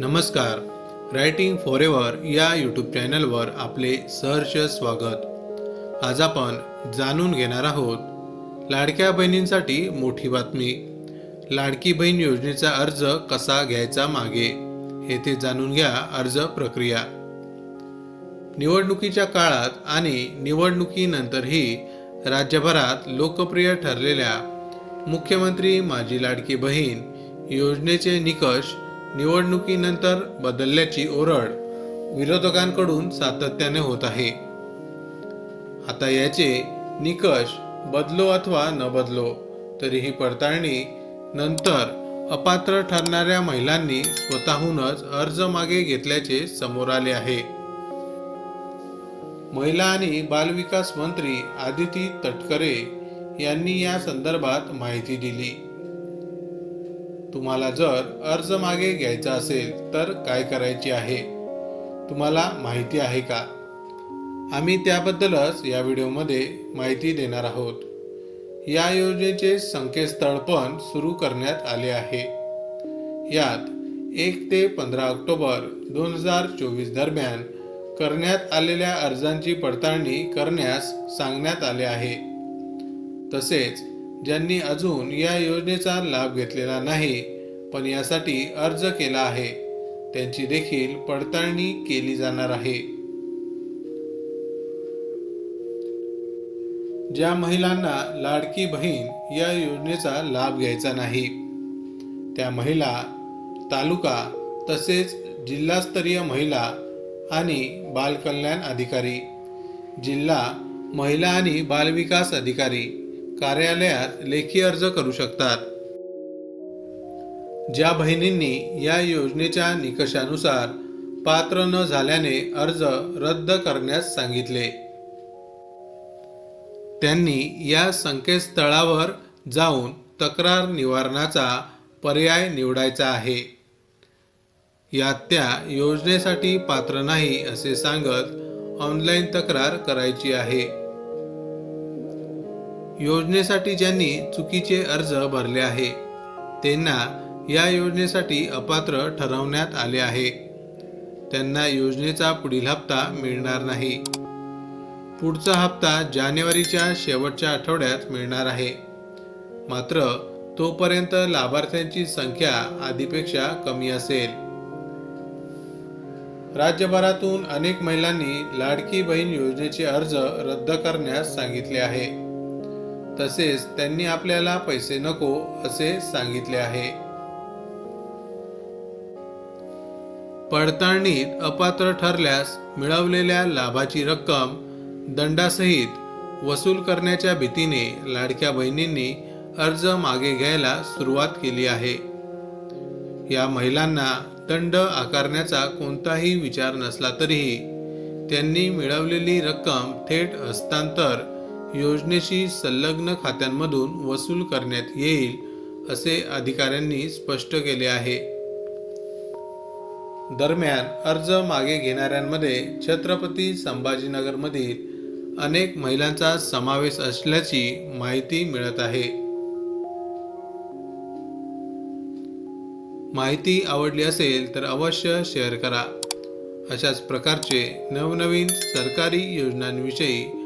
नमस्कार. Writing for ever या YouTube चॅनलवर आपले सहर्ष स्वागत. आज आपण जाणून घेणार आहोत लाडक्या बहिणींसाठी मोठी बातमी. लाडकी बहीण योजनेचा अर्ज कसा घ्यायचा मागे हे ते जाणून घ्या अर्ज प्रक्रिया. निवडणुकीच्या काळात आणि निवडणुकीनंतरही राज्यभरात लोकप्रिय ठरलेल्या मुख्यमंत्री माझी लाडकी बहीण योजनेचे निकष निवडणुकीनंतर बदलल्याची ओरड विरोधकांकडून सातत्याने होत आहे. आता याचे निकष बदलो अथवा न बदलो तरीही पडताळणी नंतर अपात्र ठरणाऱ्या महिलांनी स्वतःहूनच अर्ज मागे घेतल्याचे समोर आले आहे. महिला आणि बालविकास मंत्री आदिती तटकरे यांनी या संदर्भात माहिती दिली. तुम्हाला जर अर्ज मागे घ्यायचा असेल तर काय करायचे आहे? तुम्हाला माहिती आहे का? आम्ही त्याबद्दलच या व्हिडिओमध्ये माहिती देणार आहोत. या योजनेचे संकेतस्थळ पण सुरू करण्यात आले आहे. यात एक ते पंधरा ऑक्टोबर दोन हजार चोवीस दरम्यान करण्यात आलेल्या अर्जांची पडताळणी करण्यास सांगण्यात आले आहे. तसेच ज्यांनी अजून या योजनेचा लाभ घेतलेला नाही पण यासाठी अर्ज केला आहे. त्यांची देखील पडताळणी केली जाणार आहे. ज्या महिलांना लाडकी बहीण या योजनेचा लाभ घ्यायचा नाही त्या महिला तालुका तसेच जिल्हास्तरीय महिला आणि बालकल्याण अधिकारी जिल्हा महिला आणि बालविकास अधिकारी कार्यालयात लेखी अर्ज करू शकतात. ज्या बहिणींनी या योजनेच्या निकषानुसार पात्र न झाल्याने अर्ज रद्द करण्यास सांगितले. त्यांनी या संकेतस्थळावर जाऊन तक्रार निवारणाचा पर्याय निवडायचा आहे. यात त्या योजनेसाठी पात्र नाही असे सांगत ऑनलाईन तक्रार करायची आहे. योजनेसाठी ज्यांनी चुकीचे अर्ज भरले आहे त्यांना या योजनेसाठी अपात्र ठरवण्यात आले आहे. त्यांना योजनेचा पुढील हप्ता मिळणार नाही. पुढचा हप्ता जानेवारीच्या शेवटच्या आठवड्यात मिळणार आहे. मात्र तोपर्यंत लाभार्थ्यांची संख्या आधीपेक्षा कमी असेल. राज्यभरातून अनेक महिलांनी लाडकी बहीण योजनेचे अर्ज रद्द करण्यास सांगितले आहे. तसेच त्यांनी आपल्याला पैसे नको असे सांगितले आहे. पडताळणीत अपात्र ठरल्यास मिळवलेल्या लाभाची रक्कम दंडासहित वसूल करण्याच्या भीतीने लाडक्या बहिणींनी अर्ज मागे घ्यायला सुरुवात केली आहे. या महिलांना दंड आकारण्याचा कोणताही विचार नसला तरीही त्यांनी मिळवलेली रक्कम थेट हस्तांतर योजनेशी संलग्न खात्यांमधून वसूल करण्यात येईल असे अधिकाऱ्यांनी स्पष्ट केले आहे. दरम्यान अर्ज मागे घेणाऱ्यांमध्ये छत्रपती संभाजीनगरमधील अनेक महिलांचा समावेश असल्याची माहिती मिळत आहे. माहिती आवडली असेल तर अवश्य शेअर करा. अशाच प्रकारचे नवनवीन सरकारी योजनांविषयी